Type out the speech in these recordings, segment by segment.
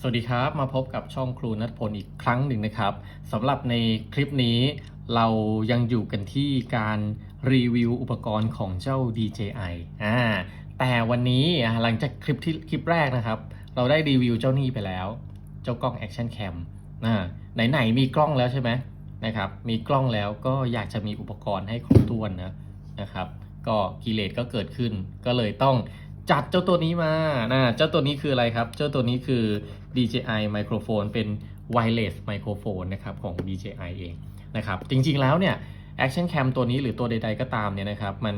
สวัสดีครับมาพบกับช่องครูนัทพลอีกครั้งหนึ่งนะครับสำหรับในคลิปนี้เรายังอยู่กันที่การรีวิวอุปกรณ์ของเจ้า DJI อ่าแต่วันนี้หลังจากคลิปที่คลิปแรกนะครับ เราได้รีวิวเจ้านี่ไปแล้ว เจ้ากล้อง Action Cam อ่าไหนมีกล้องแล้วใช่ไหมนะครับมีกล้องแล้วก็อยากจะมีอุปกรณ์ให้ครบถ้วนนะนะครับ ก็กิเลสก็เกิดขึ้นก็เลยต้อง จัดเจ้าตัวนี้มานะเจ้าตัวนี้คืออะไรครับ เจ้าตัวนี้คือ DJI Microphone เป็น Wireless Microphone นะครับของ DJI เองนะครับ จริงๆแล้วเนี่ย Action Cam ตัวนี้หรือตัวใดๆก็ตามเนี่ยนะครับ มัน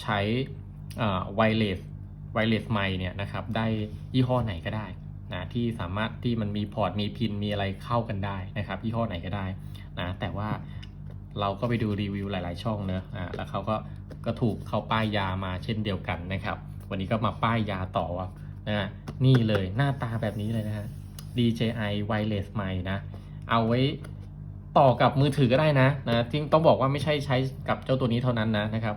ใช้อ่า Wireless Wireless mic เนี่ยนะครับ ได้ยี่ห้อไหนก็ได้นะที่สามารถที่มันมีพอร์ตมีพินมีอะไรเข้ากันได้นะครับยี่ห้อไหนก็ได้นะแต่ว่าเราก็ไปดูรีวิวหลาย ๆ ช่องเนอะอ่าแล้วเขาก็ก็ถูกเขาป้ายยามาเช่นเดียวกันนะครับ วันนี้ก็มาป้ายยาต่อว่านะนี่เลยหน้าตาแบบนี้เลยนะฮะ DJI Wireless Mic นะ เอาไว้ต่อกับมือถือก็ได้นะนะที่ต้องบอกว่าไม่ใช่ใช้กับเจ้าตัวนี้เท่านั้นนะนะครับ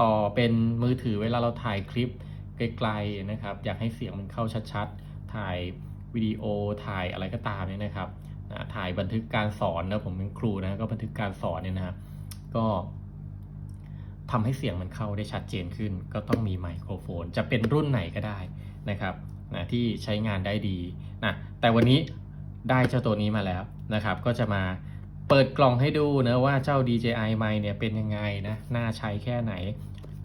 ต่อเป็นมือถือเวลาเราถ่ายคลิปไกลๆนะครับ อยากให้เสียงมันเข้าชัดๆ ถ่ายวิดีโอถ่ายอะไรก็ตามเนี่ยนะครับนะถ่ายบันทึกการสอนนะผมเป็นครูนะก็บันทึกการสอนเนี่ยนะครับก็ ทำให้เสียงมันเข้าได้ชัดเจนขึ้น ก็ต้องมีไมโครโฟน จะเป็นรุ่นไหนก็ได้นะครับนะที่ใช้งานได้ดีนะแต่วันนี้ได้เจ้าตัวนี้มาแล้วนะครับ ก็จะมาเปิดกล่องให้ดูนะว่าเจ้า DJI ไมเนี่ยเป็นยังไงนะน่าใช้แค่ไหน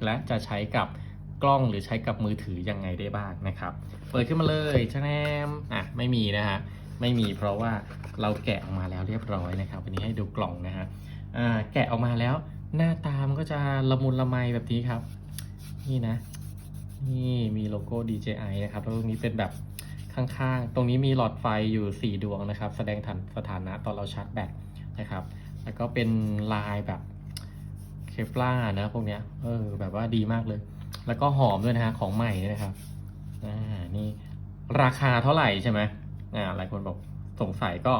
และจะใช้กับกล้องหรือใช้กับมือถือยังไงได้บ้างนะครับ เปิดขึ้นมาเลยชะแนมอะไม่มีนะฮะไม่มีเพราะว่าเราแกะออกมาแล้วเรียบร้อยนะครับ วันนี้ให้ดูกล่องนะฮะอ่าแกะออกมาแล้ว หน้าตามก็จะละมุนละไมแบบนี้ครับ นี่นะ นี่มีโลโก้ DJI นะครับแล้วตรงนี้เป็นแบบข้างๆ ตรงนี้มีหลอดไฟอยู่ 4 ดวงนะครับ แสดงฐานสถานะตอนเราชาร์จแบตนะครับ แล้วก็เป็นลายแบบเคปลานะพวกเนี้ย เออ แบบว่าดีมากเลย แล้วก็หอมด้วยนะฮะ ของใหม่นะครับ อ่า นี่ราคาเท่าไหร่ใช่ไหมอ่า หลายคนบอกสงสัยก็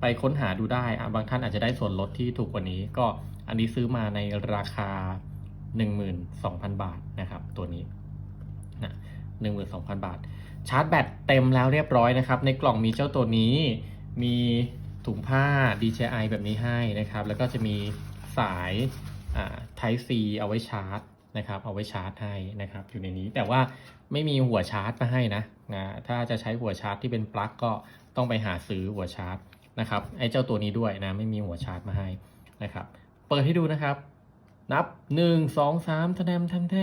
ไปค้นหาดูได้อะบางท่านอาจจะได้ส่วนลดที่ถูกกว่านี้ ก็อันนี้ซื้อมาในราคา 12,000 บาทนะครับ ตัวนี้นะ12,000 บาท ชาร์จแบตเต็มแล้วเรียบร้อยนะครับ ในกล่องมีเจ้าตัวนี้ มีถุงผ้า DJI แบบนี้ให้นะครับ แล้วก็จะมีสายอ่า Type C เอาไว้ชาร์จนะครับ เอาไว้ชาร์จให้นะครับ อยู่ในนี้ แต่ว่าไม่มีหัวชาร์จมาให้นะนะ ถ้าจะใช้หัวชาร์จที่เป็นปลั๊กก็ต้องไปหาซื้อหัวชาร์จ นะครับไอ้เจ้าตัวนี้ด้วยนะไม่มีหัวชาร์จมาให้นะครับ เปิดให้ดูนะครับ นับหนึ่งสองสามแทมแทมแท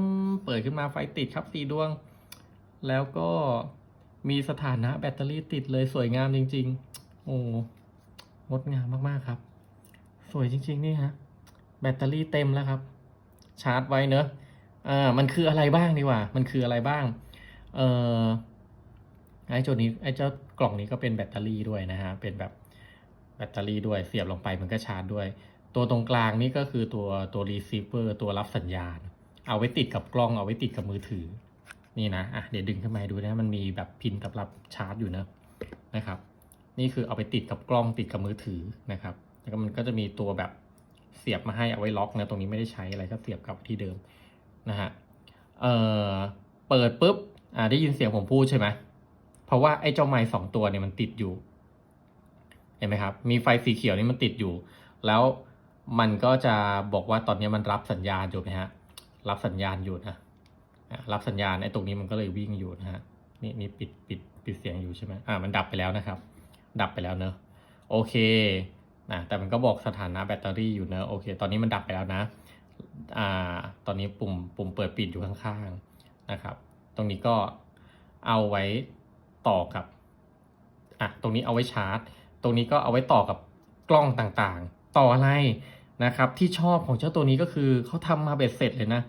มเปิดขึ้นมาไฟติดครับสีดวง แล้วก็มีสถานะแบตเตอรี่ติดเลยสวยงามจริง ๆ โอ้งดงามมากๆครับ สวยจริง ๆ นี่ฮะแบตเตอรี่เต็มแล้วครับ ชาร์จไว้เนอะอ่ามันคืออะไรบ้างดีกว่า มันคืออะไรบ้าง เอ่อ ไอ้ตัวนี้ไอ้เจ้ากล่องนี้ก็เป็นแบตเตอรี่ด้วยนะฮะเป็นแบบแบตเตอรี่ด้วยเสียบลงไปมันก็ชาร์จด้วย ตัวตรงกลางนี่ก็คือตัวตัวรีเซิร์ฟเวอร์ตัวรับสัญญาณ เอาไว้ติดกับกล้องเอาไว้ติดกับมือถือ นี่นะอะเดี๋ยวดึงขึ้นมาให้ดูนะมันมีแบบพินสำหรับชาร์จอยู่นะนะครับ นี่คือเอาไปติดกับกล้องติดกับมือถือนะครับแล้วก็มันก็จะมีตัวแบบเสียบมาให้เอาไว้ล็อกนะตรงนี้ไม่ได้ใช้อะไรก็เสียบกลับที่เดิมนะฮะเอ่อเปิดปุ๊บอ่าได้ยินเสียงผมพูดใช่ไหม เพราะว่าไอ้เจ้าไม้สองตัวเนี่ยมันติดอยู่ เห็นไหมครับ มีไฟสีเขียวนี่มันติดอยู่ แล้วมันก็จะบอกว่าตอนนี้มันรับสัญญาณอยู่นะฮะ รับสัญญาณอยู่นะอะรับสัญญาณไอ้ตรงนี้มันก็เลยวิ่งอยู่นะฮะ นี่นี่ปิดปิดปิดเสียงอยู่ใช่ไหมอ่า มันดับไปแล้วนะครับ ดับไปแล้วเนอะโอเคนะแต่มันก็บอกสถานะแบตเตอรี่อยู่เนอะโอเค ตอนนี้มันดับไปแล้วนะ อ่า ตอนนี้ปุ่มปุ่มเปิดปิดอยู่ข้างๆนะครับ ตรงนี้ก็เอาไว้ ต่อกับอะตรงนี้เอาไว้ชาร์จ ตรงนี้ก็เอาไว้ต่อกับกล้องต่างๆ ต่ออะไรนะครับ ที่ชอบของเจ้าตัวนี้ก็คือเขาทำมาเบ็ดเสร็จเลยนะ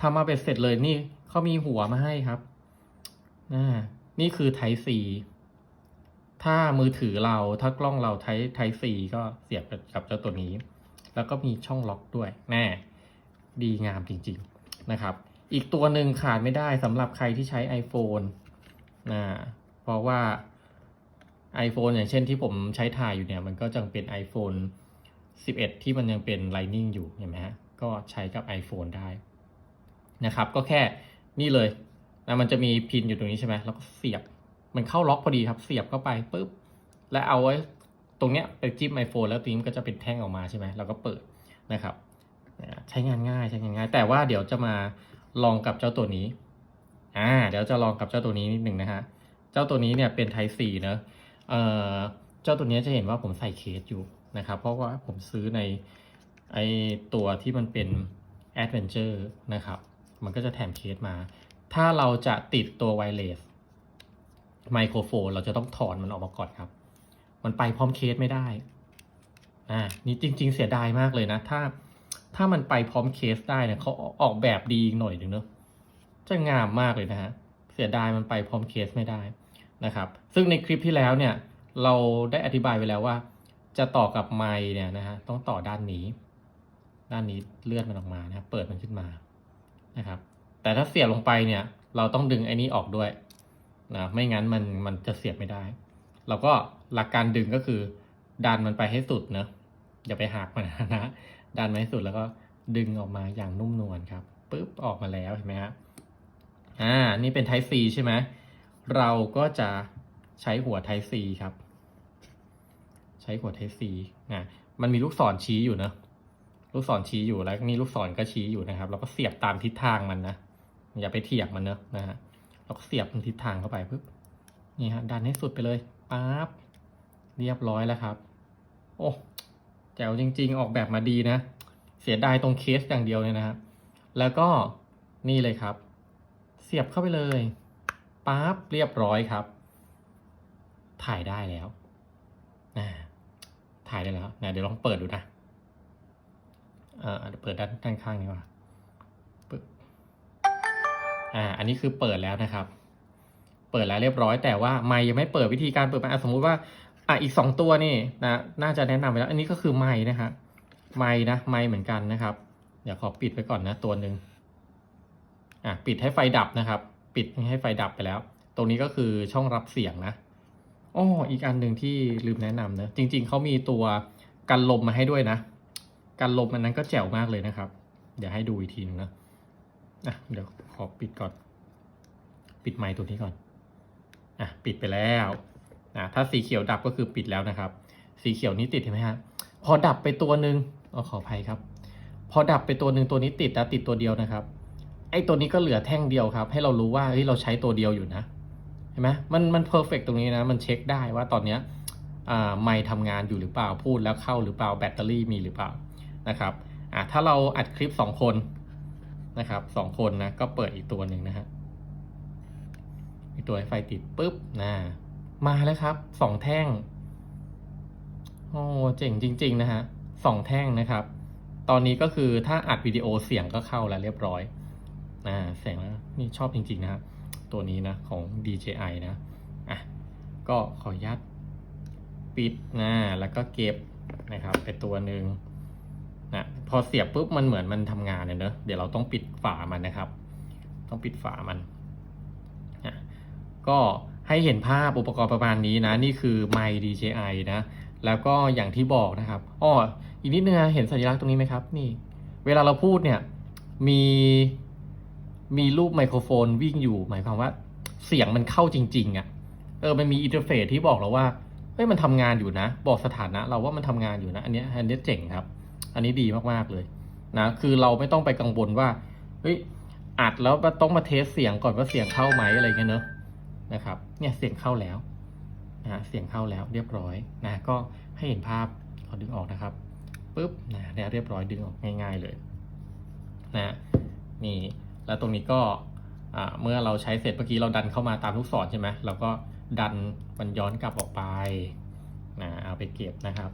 ทำมาเบ็ดเสร็จเลยนี่เขามีหัวมาให้ครับอ่านี่คือ Type C ถ้ามือถือเราถ้ากล้องเรา Type Type C ก็เสียบกับเจ้าตัวนี้ แล้วก็มีช่องล็อกด้วยแน่ดีงามจริง ๆนะครับ อีกตัวหนึ่งขาดไม่ได้สำหรับใครที่ใช้ iPhone นะ ราะว่า iPhone อย่างเช่นที่ผมใช้ถ่ายอยู่เนี่ย มันก็จะเป็น iPhone 11 ที่มันยังเป็น Lightning อยู่เห็นไหมฮะ ก็ใช้กับ iPhone ได้นะครับ ก็แค่นี่เลยนะมันจะมีพินอยู่ตรงนี้ใช่ไหมแล้วก็เสียบ มันเข้าล็อกพอดีครับ เสียบเข้าไปปุ๊บ แล้วเอาไว้ตรงเนี้ยไปจิ้มไอโฟนแล้วทีมันก็จะเป็นแท่งออกมาใช่ไหมเราก็เปิดนะครับ ใช้งานง่ายใช้งานง่าย แต่ว่าเดี๋ยวจะมาลองกับเจ้าตัวนี้ อ่า เดี๋ยวจะลองกับเจ้าตัวนี้นิดหนึ่งนะฮะ เจ้าตัวนี้เนี่ยเป็น Type C เนะเอ่อเจ้าตัวนี้จะเห็นว่าผมใส่เคสอยู่นะครับ เพราะว่าผมซื้อในไอตัวที่มันเป็น Adventure นะครับ มันก็จะแถมเคสมา ถ้าเราจะติดตัวไวเลสไมโครโฟนเราจะต้องถอนมันออกมาก่อนครับ มันไปพร้อมเคสไม่ได้อ่านี่จริง ๆ เสียดายมากเลยนะ ถ้าถ้ามันไปพร้อมเคสได้เนี่ยเขาออกแบบดีอีกหน่อยหนึ่งเนอะจะงามมากเลยนะฮะ สียดายมันไปพร้อมเคสไม่ได้นะครับ ซึ่งในคลิปที่แล้วเนี่ยเราได้อธิบายไว้แล้วว่า จะต่อกับไมค์เนี่ยนะฮะต้องต่อด้านนี้ ด้านนี้เลื่อนมันออกมานะครับเปิดมันขึ้นมานะครับ แต่ถ้าเสียบลงไปเนี่ย เราต้องดึงไอ้นี้ออกด้วยนะไม่งั้นมันมันจะเสียบไม่ได้ เราก็หลักการดึงก็คือ ดันมันไปให้สุดเนอะอย่าไปหักมันนะดันมาให้สุดแล้วก็ดึงออกมาอย่างนุ่มนวลครับปุ๊บออกมาแล้วเห็นไหมฮะ อ่า นี่เป็น Type C ใช่ไหม เราก็จะใช้หัว Type C ครับ ใช้หัว Type C นะมันมีลูกศรชี้อยู่เนอะลูกศรชี้อยู่แล้วนี่ลูกศรก็ชี้อยู่นะครับเราก็เสียบตามทิศทางมันนะอย่าไปเถียงมันเนอะนะฮะเราก็เสียบตามทิศทางเข้าไปปุ๊บนี่ฮะดันให้สุดไปเลยปั๊บเรียบร้อยแล้วครับ โอ้แจ๋วจริง ๆ ออกแบบมาดีนะ เสียดายตรงเคสอย่างเดียวเนี่ยนะครับแล้วก็นี่เลยครับ เสียบเข้าไปเลยปั๊บเรียบร้อยครับ ถ่ายได้แล้วนะถ่ายได้แล้วนะเดี๋ยวลองเปิดดูนะเอ่อเปิดด้านด้านข้างนี้ว่าปึ๊บอ่า อันนี้คือเปิดแล้วนะครับ เปิดแล้วเรียบร้อย แต่ว่าไม่ยังไม่เปิดวิธีการเปิดมันสมมุติว่า อะอีกสองตัวนี่นะน่าจะแนะนำไปแล้ว อันนี้ก็คือไม้นะครับไม้นะไม้เหมือนกันนะครับ เดี๋ยวขอปิดไว้ก่อนนะตัวหนึ่ง อะปิดให้ไฟดับนะครับ ปิดให้ไฟดับไปแล้ว ตรงนี้ก็คือช่องรับเสียงนะอ้ออีกอันหนึ่งที่ลืมแนะนำนะจริง ๆเขามีตัวกันลมมาให้ด้วยนะ กันลมอันนั้นก็แจ๋วมากเลยนะครับ เดี๋ยวให้ดูอีกทีนึงนะอะเดี๋ยวขอปิดก่อน ปิดไมค์ตัวนี้ก่อนอะปิดไปแล้วนะถ้าสีเขียวดับก็คือปิดแล้วนะครับ สีเขียวนี้ติดเห็นไหมฮะพอดับไปตัวหนึ่งอ๋อขออภัยครับ พอดับไปตัวหนึ่งตัวนี้ติดนะติดตัวเดียวนะครับ ไอ้ตัวนี้ก็เหลือแท่งเดียวครับ ให้เรารู้ว่าเฮ้ยเราใช้ตัวเดียวอยู่นะเห็นไหมมันมันเพอร์เฟกตรงนี้นะ มันเช็คได้ว่าตอนเนี้ยไม่ทำงานอยู่หรือเปล่าพูดแล้วเข้าหรือเปล่าแบตเตอรี่มีหรือเปล่านะครับอ่าถ้าเราอัดคลิปสองคนนะครับสองคนนะก็เปิดอีกตัวหนึ่งนะฮะอีกตัวไฟติดปุ๊บนะมาแล้วครับสองแท่งโอ้เจ๋งจริง ๆ นะฮะสองแท่งนะครับ ตอนนี้ก็คือถ้าอัดวิดีโอเสียงก็เข้าแล้วเรียบร้อย อ่าเสียงแล้วนี่ชอบจริง ๆ นะครับ ตัวนี้นะของ DJI นะอะก็ขออนุญาตปิดนะแล้วก็เก็บนะครับเป็นตัวหนึ่งนะพอเสียบปุ๊บมันเหมือนมันทำงานเลยเนอะเดี๋ยวเราต้องปิดฝามันนะครับ ต้องปิดฝามันอะก็ให้เห็นภาพอุปกรณ์ประมาณนี้นะ นี่คือไมค์ DJI นะ แล้วก็อย่างที่บอกนะครับอ้ออีกนิดนึงนะเห็นสัญลักษณ์ตรงนี้ไหมครับ นี่ เวลาเราพูดเนี่ยมี มีรูปไมโครโฟนวิ่งอยู่ หมายความว่าเสียงมันเข้าจริง ๆอะ่ะเออมันมีอินเทอร์เฟซที่บอกเราว่าเฮ้ยมันทำงานอยู่นะ บอกสถานะ เราว่ามันทำงานอยู่นะ อันนี้อันเนี้เจ๋งครับ อันนี้ดีมากๆเลยนะคือเราไม่ต้องไปกังวลว่าเฮ้ยอัดแล้วต้องมาเทสเสียงก่อนว่าเสียงเข้าไหมอะไรเงี้ยเนอะนะครับ เนี่ยเสียงเข้าแล้วนะเสียงเข้าแล้วเรียบร้อยนะก็ให้เห็นภาพขอดึงออกนะครับปุ๊บนะเนี่ยเรียบร้อยดึงออกง่าย ๆเลยนะนี่ แล้วตรงนี้ก็เมื่อเราใช้เสร็จเมื่อกี้เราดันเข้ามาตามลูกศรใช่ไหมเราก็ดันมันย้อนกลับออกไปนะเอาไปเก็บนะครับ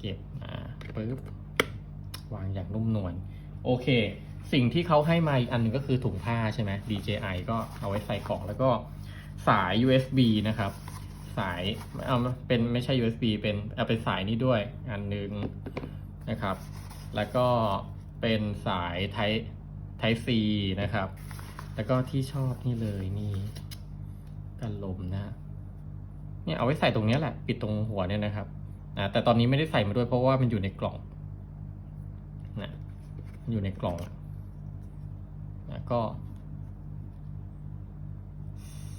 เก็บอ่าปึ๊บวางอย่างนุ่มนวลโอเค สิ่งที่เขาให้มาอีกอันหนึ่งก็คือถุงผ้าใช่ไหม DJI ก็เอาไว้ใส่ของแล้วก็สาย USB นะครับ สายเอาเป็นไม่ใช่ USB เป็นเอาเป็นสายนี้ด้วยอันหนึ่งนะครับ แล้วก็เป็นสาย Type Type C นะครับ แล้วก็ที่ชอบนี่เลยนี่กันลมนะเนี่ยเอาไว้ใส่ตรงนี้แหละ ปิดตรงหัวเนี่ยนะครับนะแต่ตอนนี้ไม่ได้ใส่มาด้วยเพราะว่ามันอยู่ในกล่องนะอยู่ในกล่องนะก็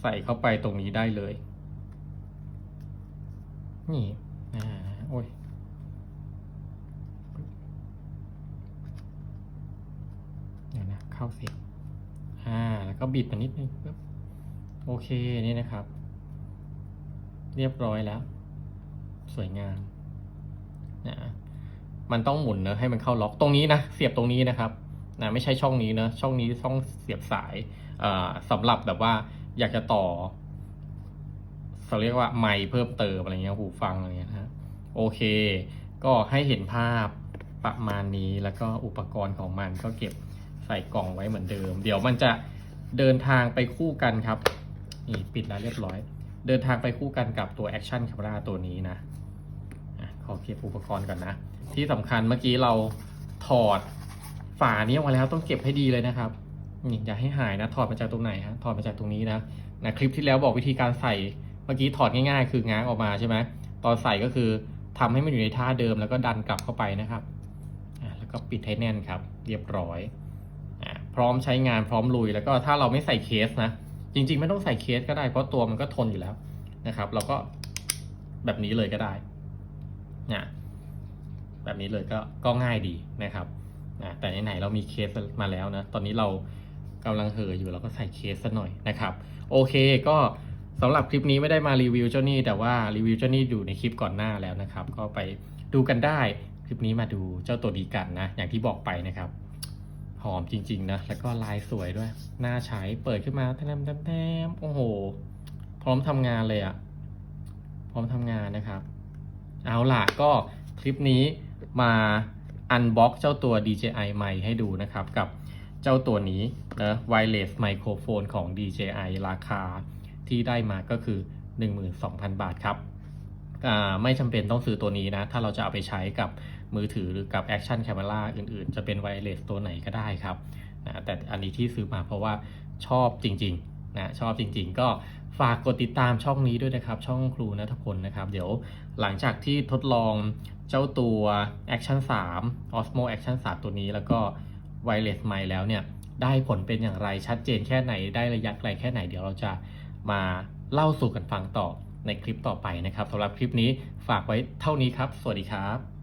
ใส่เข้าไปตรงนี้ได้เลย นี่อ่าโอ้ย เข้าเสียงอ่าแล้วก็บิดมานิดนึงปึ๊บโอเคนี่นะครับ เรียบร้อยแล้ว สวยงามนะมันต้องหมุนเนอะให้มันเข้าล็อกตรงนี้นะเสียบตรงนี้นะครับนะไม่ใช่ช่องนี้เนอะช่องนี้ช่องเสียบสายอ่าสำหรับแบบว่าอยากจะต่อเขาเรียกว่าไมค์เพิ่มเติมอะไรเงี้ยหูฟังอะไรเงี้ยนะฮะโอเค ก็ให้เห็นภาพประมาณนี้แล้วก็อุปกรณ์ของมันก็เก็บ ใส่กล่องไว้เหมือนเดิม เดี๋ยวมันจะเดินทางไปคู่กันครับ นี่ปิดแล้วเรียบร้อย เดินทางไปคู่กันกับตัว Action Camera ตัวนี้นะอะขอเก็บอุปกรณ์ก่อนนะ ที่สำคัญเมื่อกี้เราถอดฝานี้ออกมาแล้วต้องเก็บให้ดีเลยนะครับนี่อย่าให้หายนะ ถอดมาจากตรงไหนฮะถอดมาจากตรงนี้นะนะคลิปที่แล้วบอกวิธีการใส่เมื่อกี้ถอดง่ายๆ คือง้างออกมาใช่ไหมตอนใส่ก็คือทำให้มันอยู่ในท่าเดิมแล้วก็ดันกลับเข้าไปนะครับอะแล้วก็ปิดให้แน่นครับ เรียบร้อย ร้อมใช้งานพร้อมลุย แล้วก็ถ้าเราไม่ใส่เคสนะ จริง ๆ ไม่ต้องใส่เคสก็ได้เพราะตัวมันก็ทนอยู่แล้วนะครับ เราก็แบบนี้เลยก็ได้นะแบบนี้เลยก็ก็ง่ายดีนะครับนะแต่ไหนๆเรามีเคสมาแล้วนะ ตอนนี้เรากำลังเหออยู่เราก็ใส่เคสสักหน่อยนะครับ โอเคก็สำหรับคลิปนี้ไม่ได้มารีวิวเจ้านี่แต่ว่ารีวิวเจ้านี่อยู่ในคลิปก่อนหน้าแล้วนะครับ ก็ไปดูกันได้คลิปนี้มาดูเจ้าตัวดีกันนะ อย่างที่บอกไปนะครับ หอมจริง ๆ นะ แล้วก็ลายสวยด้วย น่าใช้ เปิดขึ้นมาแทมแทมแโอ้โห พร้อมทำงานเลยอะพร้อมทำงานนะครับ เอาล่ะก็คลิปนี้มาอันบ็อกเจ้าตัว DJI ไมค์ให้ดูนะครับ กับเจ้าตัวนี้นะ wireless microphone ของ DJI ราคาที่ได้มาก็คือ 12,000 บาทครับ ไม่จำเป็นต้องซื้อตัวนี้นะ ถ้าเราจะเอาไปใช้กับ มือถือหรือกับ Action Camera อื่นๆ จะเป็น Wireless ตัวไหนก็ได้ครับนะแต่อันนี้ที่ซื้อมาเพราะว่าชอบจริงๆนะชอบจริงๆ ก็ฝากกดติดตามช่องนี้ด้วยนะครับ ช่องครูนัทพลนะครับ เดี๋ยวหลังจากที่ทดลองเจ้าตัว Action 3 Osmo Action 3 ตัวนี้แล้วก็ Wireless Mic แล้วเนี่ยได้ผลเป็นอย่างไรชัดเจนแค่ไหนได้ระยะไกลแค่ไหนเดี๋ยวเราจะมาเล่าสู่กันฟังต่อในคลิปต่อไปนะครับสำหรับคลิปนี้ฝากไว้เท่านี้ครับ สวัสดีครับ